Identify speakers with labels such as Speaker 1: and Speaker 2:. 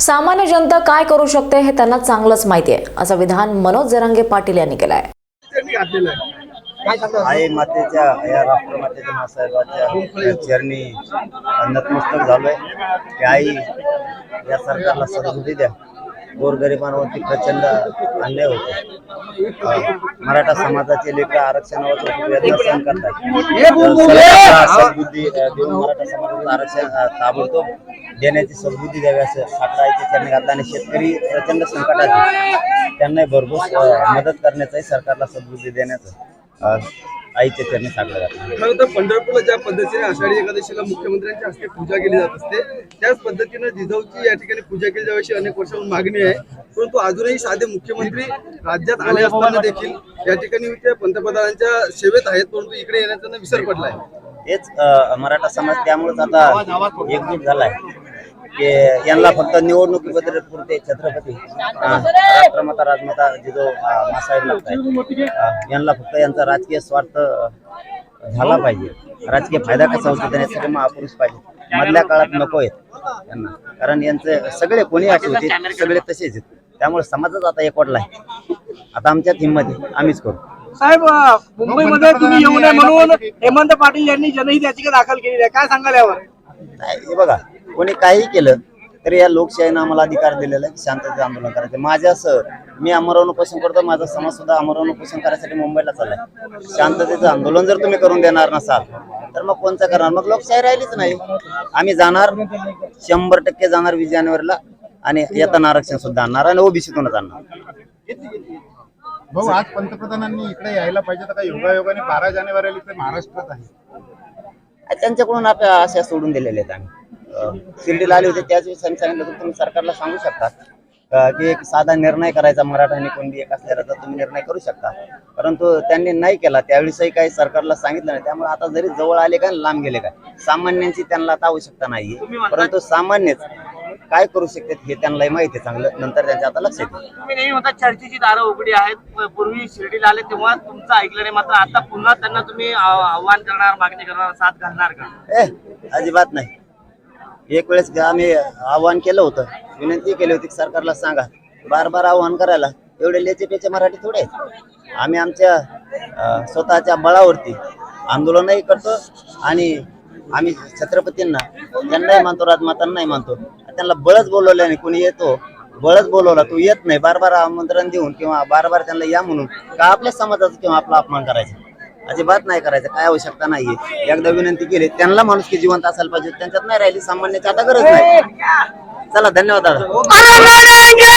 Speaker 1: सामान्य जनता काय करू शकते हे त्यांना चांगलंच माहिती आहे. असं विधान मनोज जरांगे पाटील यांनी केलं आहे.
Speaker 2: आई मातेच्या या राष्ट्रमातेच्या मासाहेबाच्या चरणी नतमस्तक झालोय. की आई या सरकारला सद्बुद्धी द्या. गोरगरिबांवरती प्रचंड अन्याय होतो मराठा समाजाचे लेकर आरक्षणावर सहन करतात सद्बुद्धी देऊन मराठा समाजाचं आरक्षण ताबडतोब देण्याची सद्बुद्धी द्यावी असं साठा आईच्या चरणी घातलं आणि शेतकरी प्रचंड संकटात आहे. भरघोस अं, मदत करण्याचंही सरकारला सद्बुद्धी देण्याचं आईच्या चरणी घातलं.
Speaker 3: खरं तर पंढरपूरला ज्या पद्धतीने आषाढी एकादशीला मुख्यमंत्र्यांच्या हस्ते पूजा केली जात असते त्याच पद्धतीनं जिजाऊची या ठिकाणी पूजा केली जावी अशी अनेक वर्षाहून मागणी आहे. परंतु अजूनही साधे मुख्यमंत्री राज्यात आले असताना देखील या ठिकाणी पंतप्रधानांच्या सेवेत आहेत परंतु इकडे येण्याचा त्यांना विसर पडलाय.
Speaker 2: तेच मराठा समाज त्यामुळेच आता एकजूट झालाय. की यांना फक्त निवडणुकीबद्दल पुरते छत्रपती राष्ट्रमाता राजमाता जिजो मासाहेब लागतात यांना फक्त यांचा राजकीय स्वार्थ झाला पाहिजे. राजकीय फायदा कसा होतो त्यासाठी महापुरुष पाहिजे मधल्या काळात नको आहेत यांना कारण यांचे सगळे कोणी असे होते सगळे तसेच आहेत. त्यामुळे समाजच आता एकवटला आहे. आता आमच्यात हिंमत आहे. आम्हीच करू.
Speaker 4: साहेब मुंबईमध्ये तुम्ही येऊ नये म्हणून हेमंत पाटील यांनी जनहित याचिका दाखल केलेली आहे. काय सांगाल यावर?
Speaker 2: नाही हे बघा कोणी काही केलं तरी या लोकशाहीनं आम्हाला अधिकार दिलेला आहे की शांततेचं आंदोलन करायचं माझ्यासह मी अमरावण उपोषण करतो माझा समाज सुद्धा अमरावण उपोषण करायसाठी मुंबईला चाललाय. शांततेचं आंदोलन जर तुम्ही करून देणार नसाल तर मग कोणचं करणार? मग लोकशाही राहिलीच नाही. आम्ही जाणार शंभर टक्के जाणार वीस जानेवारीला आणि येताना आरक्षण सुद्धा आणणार आणि ओबीसीतूनच आणणार.
Speaker 5: भाऊ आज पंतप्रधानांनी इकडे यायला पाहिजे तर योगायोगाने बारा जानेवारीला इथे महाराष्ट्रात आहे?
Speaker 2: त्यांच्याकडून आपल्या आशा सोडून दिलेल्या आहेत आम्ही. शिर्डीला आले होते त्याच वेळेस सांगितलं तुम्ही सरकारला सांगू शकता की एक साधा निर्णय करायचा मराठा आणि कोणती एक असल्याचा तुम्ही निर्णय करू शकता. परंतु त्यांनी नाही केला त्यावेळेसही काही सरकारला सांगितलं नाही. त्यामुळे आता जरी जवळ आले काय आणि लांब गेले काय सामान्यांची त्यांना आता आवश्यकता नाहीये. परंतु सामान्यच काय करू शकतात हे त्यांनाही माहिती आहे चांगलं. नंतर त्यांच्या आता लक्षात येईल
Speaker 4: तुम्ही नेहमी म्हणता चर्चेची दारं उघडी आहेत. पूर्वी शिर्डीला आले तेव्हा तुमचं ऐकलं नाही मात्र आता पुन्हा त्यांना तुम्ही आव- आव्हान करणार मागणी करणार साथ घालणार का?
Speaker 2: ए अजिबात नाही. एक वेळेस आम्ही आव्हान केलं होतं. विनंती केली होती सरकारला सांगा. बार बार आव्हान करायला. एवढे लेचे पेचे मराठी थोडे आम्ही आमच्या स्वतःच्या बळावरती आंदोलनही करतो आणि आम्ही छत्रपतींना त्यांनाही मानतो राजमातांनाही मानतो. त्यांना बळच बोलवलं नाही कोणी येतो बळच बोलवला तू येत नाही. बार बार आमंत्रण देऊन किंवा बार बार त्यांना या म्हणून का आपल्या समाजाचा किंवा आपला अपमान करायचा? अजिबात नाही करायचं काय आवश्यकता नाहीये. एकदा विनंती केली त्यांना माणूस की जिवंत असायला पाहिजे त्यांच्यात नाही राहिली सामान्याची आता गरज नाही. चला धन्यवाद दादा.